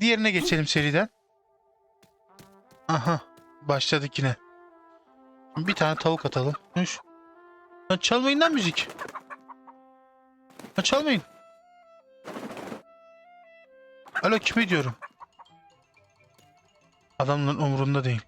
Diğerine geçelim seriden. Aha. Başladık yine. Bir tane tavuk atalım. Düş. Lan çalmayın lan müzik. Lan çalmayın. Alo kime diyorum? Adamların umurunda değil.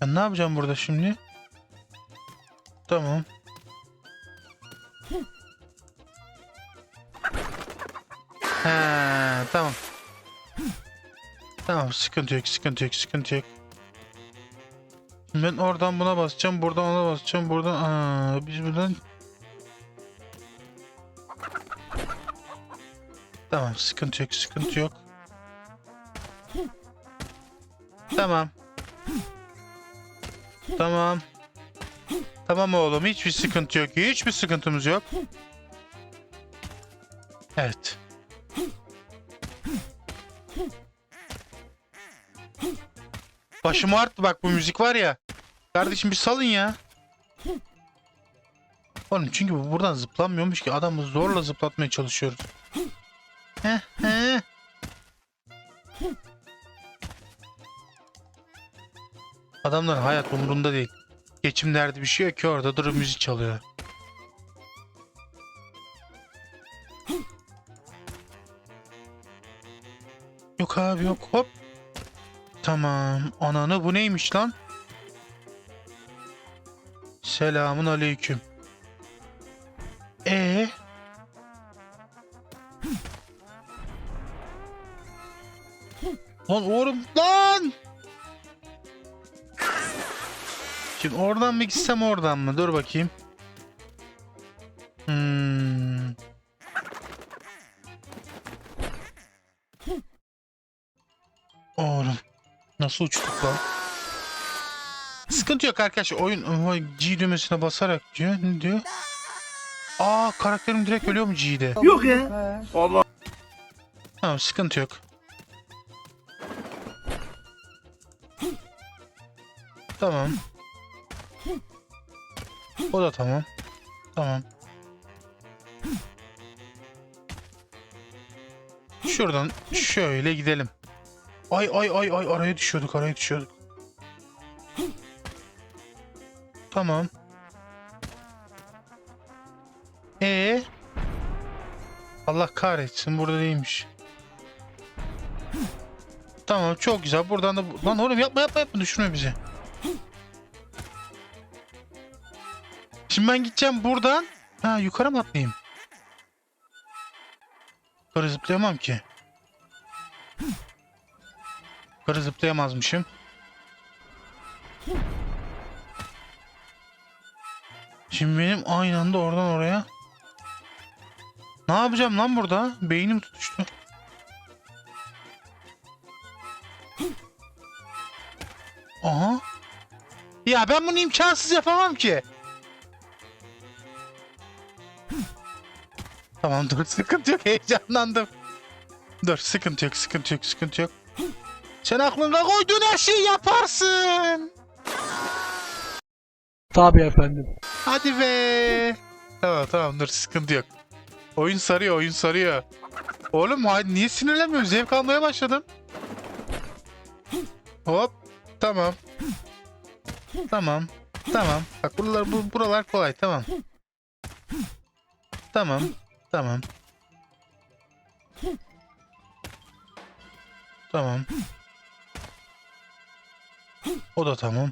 Ben ne yapacağım burada şimdi? Tamam. He, tamam. Tamam, sıkıntı yok, sıkıntı yok, sıkıntı yok. Ben oradan buna basacağım, buradan ona basacağım, buradan... Aa, biz buradan... Tamam, sıkıntı yok, sıkıntı yok. Tamam. Tamam. Tamam oğlum, hiçbir sıkıntı yok, hiçbir sıkıntımız yok. Evet. Başım arttı bak bu müzik var ya. Kardeşim bir salın ya. Oğlum çünkü bu buradan zıplanmıyormuş ki adamı zorla zıplatmaya çalışıyoruz. Heh, heh. Adamların hayat umurunda değil. Geçim derdi bir şey yok ki orada durup müzik çalıyor. Yok abi yok hop. Tamam. Ananı bu neymiş lan? Selamun aleyküm. E Lan oğlum lan! Şimdi oradan mı gitsem oradan mı? Dur bakayım. Hmm. Nasıl uçtuk lan? Sıkıntı yok arkadaşlar. Oyun G düğmesine basarak diyor. Ne diyor? Aa karakterim direkt ölüyor mu G'de? Yok ya. Tamam sıkıntı yok. Tamam. O da tamam. Tamam. Şuradan şöyle gidelim. Ay ay ay ay araya düşüyorduk araya düşüyorduk. Tamam. Ee? Allah kahretsin burada değilmiş. Tamam çok güzel. Buradan da lan oğlum yapma yapma yapma düşürme bizi. Şimdi ben gideceğim buradan. Ha yukarı mı atlayayım? Yukarı zıplayamam ki. Yukarı zıplayamazmışım. Şimdi benim aynı anda oradan oraya. Ne yapacağım lan burada? Beynim tutuştu. Aha. Ya ben bunu imkansız yapamam ki. Tamam dur sıkıntı yok heyecanlandım. Dur sıkıntı yok sıkıntı yok sıkıntı yok. Sen aklında koyduğun her şeyi yaparsın. Tabii efendim. Hadi be. Tamam tamam dur sıkıntı yok. Oyun sarıyor oyun sarıyor. Oğlum hadi niye sinirlenmiyorsun? Zevk almaya başladım. Hop. Tamam. Tamam. Tamam. Bak buralar, bu, buralar kolay tamam. Tamam. Tamam. Tamam. O da tamam.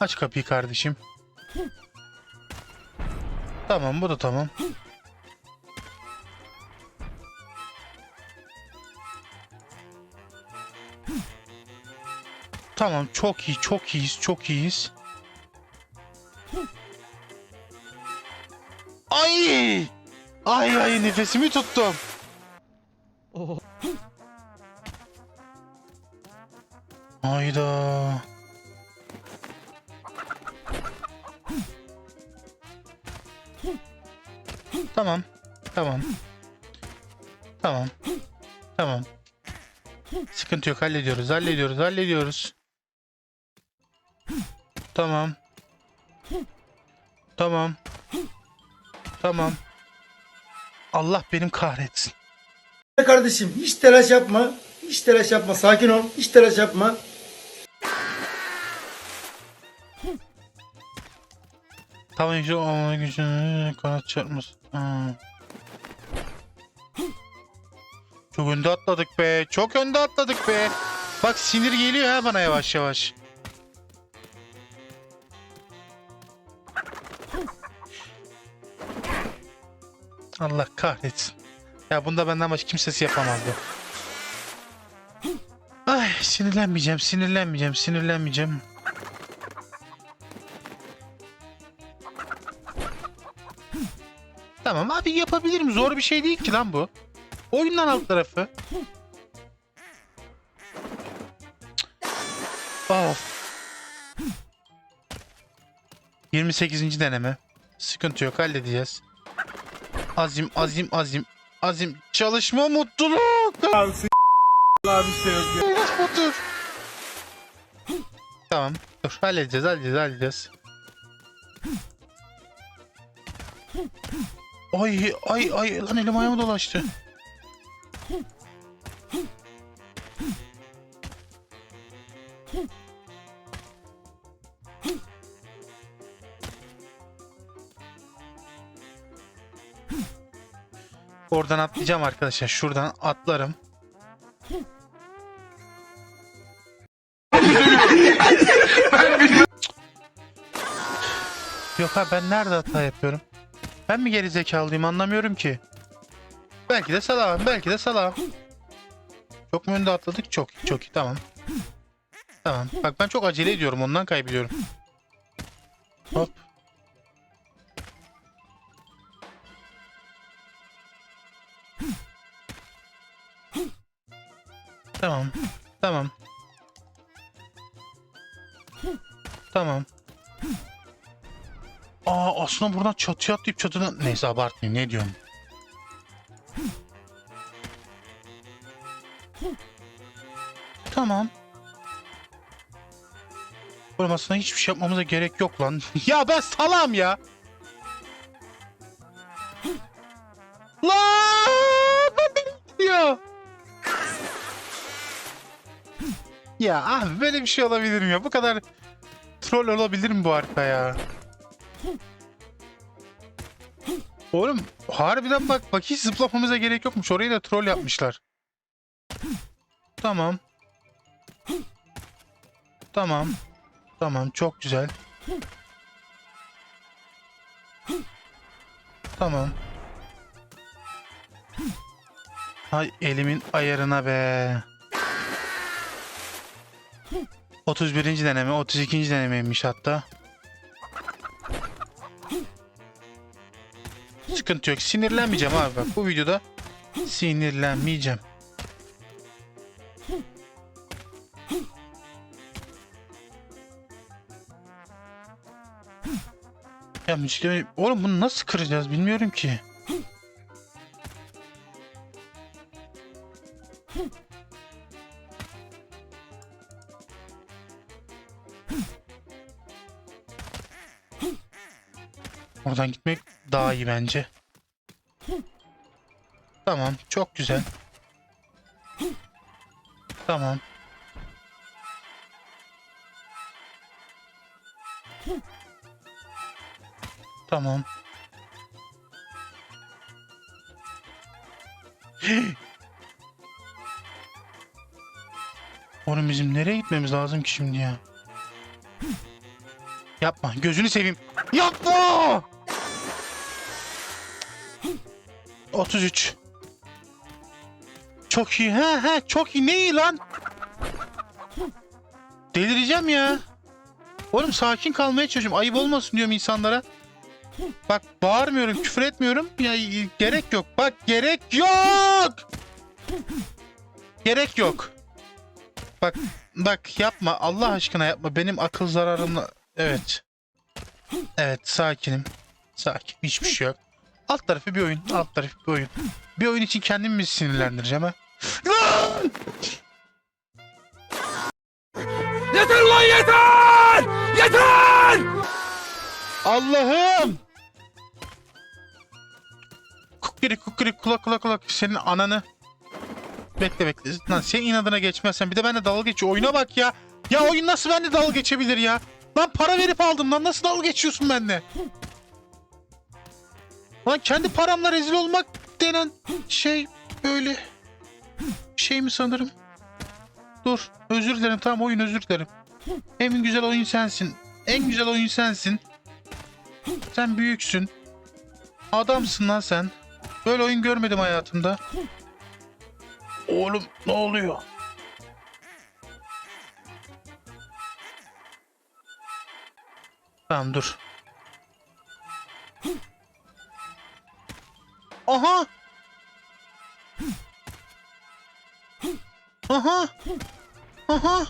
Aç kapıyı kardeşim. Tamam bu da tamam. Tamam çok iyi çok iyiyiz çok iyiyiz. Ay! Ay ay nefesimi tuttum. Tamam. Sıkıntı yok hallediyoruz hallediyoruz hallediyoruz. Tamam. Tamam. Tamam. Allah benim kahretsin. Kardeşim hiç telaş yapma. Hiç telaş yapma. Sakin ol. Hiç telaş yapma. Tavan yüksek olma gücünü kanat çarpması. Ha. Çok önde atladık be. Çok önde atladık be. Bak sinir geliyor ha bana yavaş yavaş. Allah kahretsin. Ya bunda benden başka kimsesi yapamazdı. Ay sinirlenmeyeceğim, sinirlenmeyeceğim, sinirlenmeyeceğim. Tamam abi yapabilirim. Zor bir şey değil ki lan bu. Oyundan alt tarafı. Of. 28. deneme. Sıkıntı yok halledeceğiz. Azim azim azim. Azim çalışma mutluluk. Biraz otur. Tamam. Dur halledeceğiz halledeceğiz halledeceğiz. Ay ay ay lan elim ayağıma dolaştı. Oradan atlayacağım arkadaşlar. Şuradan atlarım. Yok ha ben nerede hata yapıyorum? Ben mi geri zekalıyım anlamıyorum ki. Belki de salağım, belki de salağım. Çok mu önde atladık? Çok çok iyi. Tamam. Tamam. Bak ben çok acele ediyorum, ondan kaybediyorum. Hop. Tamam. Tamam. Tamam. Aa aslında buradan çatıya atlayıp çatıdan... Neyse abartmayayım ne diyorum. Tamam. Oğlum aslında hiçbir şey yapmamıza gerek yok lan. ya ben salam ya. Lan gidiyor. Ya abi böyle bir şey olabilir mi ya? Bu kadar troll olabilir mi bu harita ya? Oğlum harbiden bak bak hiç zıplamamıza gerek yokmuş. Orayı da troll yapmışlar. Tamam. Tamam. Tamam çok güzel. Tamam. Hay elimin ayarına be. 31. deneme, 32. denemeymiş hatta. Sıkıntı yok. Sinirlenmeyeceğim abi bak. Bu videoda sinirlenmeyeceğim. Ya müzikleme... Oğlum bunu nasıl kıracağız bilmiyorum ki. Oradan gitmek daha iyi bence. Tamam, çok güzel. Tamam. Tamam. Oğlum bizim nereye gitmemiz lazım ki şimdi ya? Yapma, gözünü seveyim. Yapma! 33. Çok iyi. He he çok iyi. Ne iyi lan? Delireceğim ya. Oğlum sakin kalmaya çalışıyorum. Ayıp olmasın diyorum insanlara. Bak bağırmıyorum, küfür etmiyorum. Ya gerek yok. Bak gerek yok. Gerek yok. Bak bak yapma. Allah aşkına yapma. Benim akıl zararımla Evet. Evet sakinim. Sakin. Hiçbir şey yok. Alt tarafı bir oyun. Alt tarafı bir oyun. Bir oyun için kendimi mi sinirlendireceğim ha? Yeter lan yeter! Yeter! Allah'ım! Kukiri kukiri kulak kulak kulak senin ananı. Bekle bekle. Lan senin inadına geçmezsen bir de benimle dalga geçiyor. Oyuna bak ya. Ya oyun nasıl benimle dalga geçebilir ya? Lan para verip aldım lan nasıl dalga geçiyorsun benimle? Lan kendi paramla rezil olmak denen şey böyle şey mi sanırım? Dur özür dilerim tamam oyun özür dilerim. En güzel oyun sensin. En güzel oyun sensin. Sen büyüksün. Adamsın lan sen. Böyle oyun görmedim hayatımda. Oğlum ne oluyor? Tamam dur. Aha! Aha! Aha!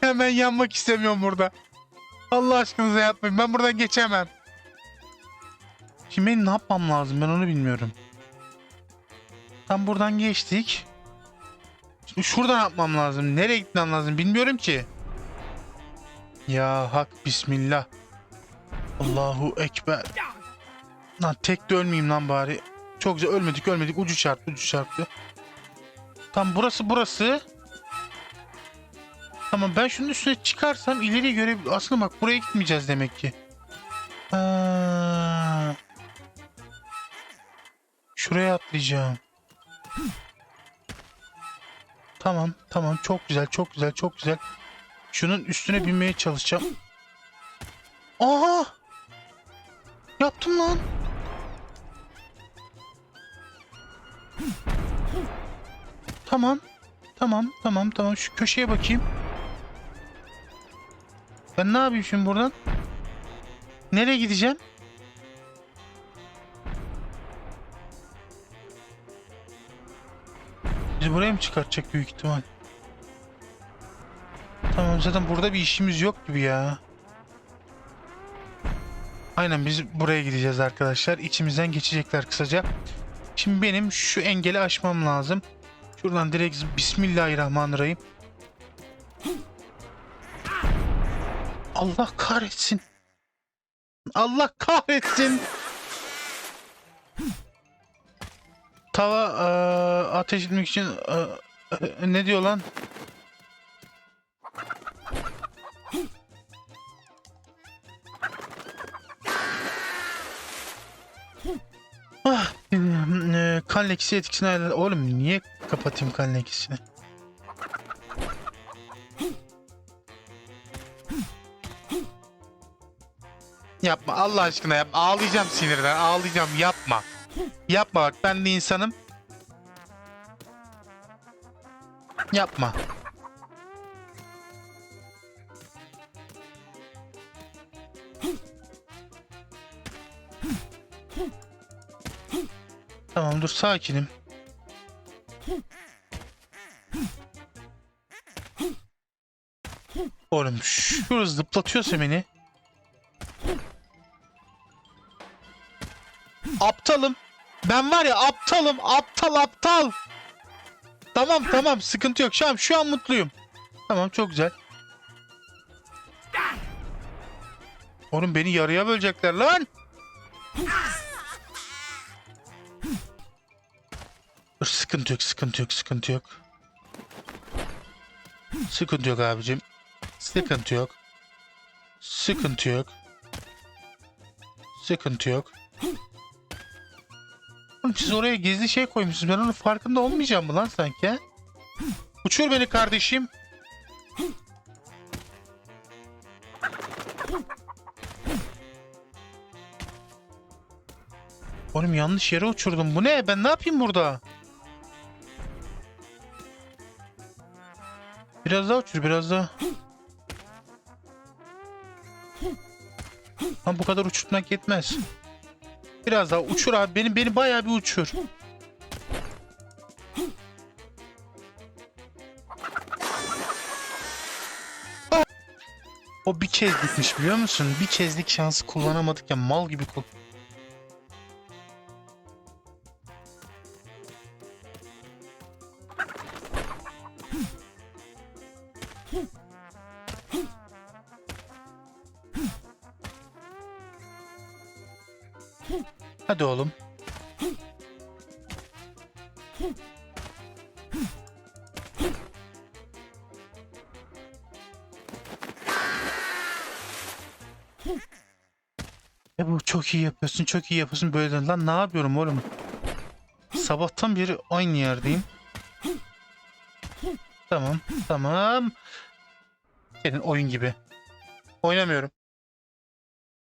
Hemen yanmak istemiyorum burada. Allah aşkınıza yapmayın. Ben buradan geçemem. Şimdi ne yapmam lazım ben onu bilmiyorum. Tam buradan geçtik. Şimdi şuradan yapmam lazım. Nereye gitmem lazım bilmiyorum ki. Ya hak bismillah. Allahu ekber. Lan tek de ölmeyeyim lan bari. Çok güzel ölmedik ölmedik ucu çarptı ucu çarptı. Tam burası burası. Tamam ben şunun üstüne çıkarsam ileri göre aslında bak buraya gitmeyeceğiz demek ki. Ha. Şuraya atlayacağım. Tamam tamam çok güzel çok güzel çok güzel. Şunun üstüne binmeye çalışacağım. Aha! Yaptım lan. Tamam. Tamam, tamam, tamam. Şu köşeye bakayım. Ben ne yapayım şimdi buradan? Nereye gideceğim? Bizi buraya mı çıkartacak büyük ihtimal? Tamam zaten burada bir işimiz yok gibi ya. Aynen biz buraya gideceğiz arkadaşlar. İçimizden geçecekler kısaca. Şimdi benim şu engeli aşmam lazım. Şuradan direkt Bismillahirrahmanirrahim. Allah kahretsin. Allah kahretsin. Tava eee, ateş etmek için eee, eee, ne diyor lan? Ah, eee, kan lekesi etkisine ayrı- Oğlum niye kapatayım kan lekesini? Yapma Allah aşkına yapma. Ağlayacağım sinirden. Ağlayacağım. Yapma. Yapma bak ben de insanım. Yapma. Tamam dur sakinim. Oğlum şu zıplatıyorsa beni. Aptalım. Ben var ya aptalım. Aptal aptal. Tamam tamam sıkıntı yok. Şu an, şu an mutluyum. Tamam çok güzel. Oğlum beni yarıya bölecekler lan. Dur sıkıntı yok sıkıntı yok sıkıntı yok. Sıkıntı yok abicim. Sıkıntı yok. Sıkıntı yok. Sıkıntı yok. Oğlum siz oraya gizli şey koymuşsunuz. Ben onun farkında olmayacağım mı lan sanki? Uçur beni kardeşim. Oğlum yanlış yere uçurdum. Bu ne? Ben ne yapayım burada? Biraz daha uçur, biraz daha. Lan bu kadar uçurtmak yetmez. Biraz daha uçur abi. Beni beni bayağı bir uçur. O bir kez gitmiş biliyor musun? Bir kezlik şansı kullanamadık ya mal gibi kul. Hadi oğlum. E bu çok iyi yapıyorsun, çok iyi yapıyorsun. Böyle lan ne yapıyorum oğlum? Sabahtan beri aynı yerdeyim. Tamam, tamam. Senin oyun gibi. Oynamıyorum.